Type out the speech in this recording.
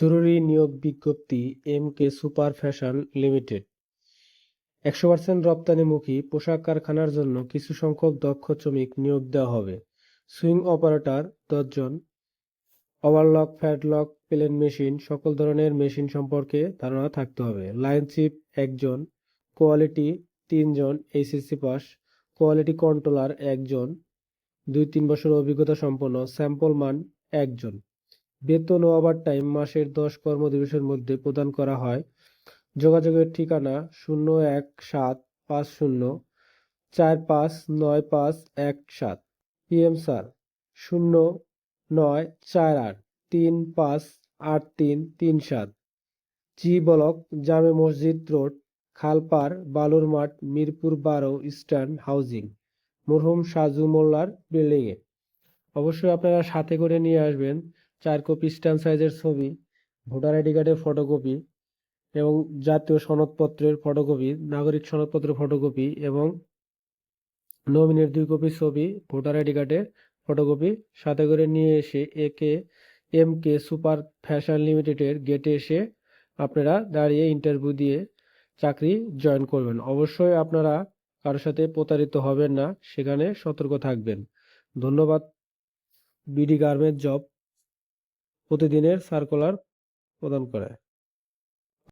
জরুরি নিয়োগ বিজ্ঞপ্তি M K super fashion limited. একশো পার্সেন্ট রপ্তানিমুখী পোশাক কারখানার জন্য কিছু সংখ্যক দক্ষ শ্রমিক নিয়োগ দেওয়া হবে। সুইং অপারেটর, দশজন। ওভারলক, ফ্যাটলক প্লেন মেশিন, সকল ধরনের মেশিন সম্পর্কে ধারণা থাকতে হবে। লাইন চিপ একজন। কোয়ালিটি, তিনজন। HSC pass. কোয়ালিটি কন্ট্রোলার, একজন। দুই তিন বছর অভিজ্ঞতা সম্পন্ন স্যাম্পল মান, একজন। বেতন ও ওভারটাইম মাসের দশ কর্মদিবসের মধ্যে প্রদান করা হয়। যোগাযোগের ঠিকানা শূন্য এক সাত পাঁচ শূন্য, চার পাঁচ নয় পাঁচ এক সাত। পিএম স্যার, শূন্য নয় চার আট তিন পাঁচ আট তিন তিন সাত। জি ব্লক, জামে মসজিদ রোড, খালপাড়, বালুর মাঠ, মিরপুর বারো, ইস্টার্ন হাউজিং, মরহুম সাজু মোল্লার বিল্ডিংয়ে। অবশ্যই আপনারা সাথে করে নিয়ে আসবেন। চার কপি স্ট্যাম্প সাইজের ছবি ভোটার আইডি কার্ডের ফটোকপি এবং জাতীয় সনদপত্রের ফটোকপি নাগরিক সনদপত্রের ফটোকপি এবং নমিনির দুই কপি ছবি ভোটার আইডি কার্ডের ফটোকপি সাথে করে নিয়ে এসে একে এম কে সুপার ফ্যাশন লিমিটেডের গেটে এসে আপনারা দাঁড়িয়ে ইন্টারভিউ দিয়ে চাকরি জয়েন করবেন। অবশ্যই আপনারা কারোর সাথে প্রতারিত হবেন না, সেখানে সতর্ক থাকবেন। ধন্যবাদ। বিডি গার্মেন্ট জব প্রতিদিনের সার্কুলার প্রদান করে।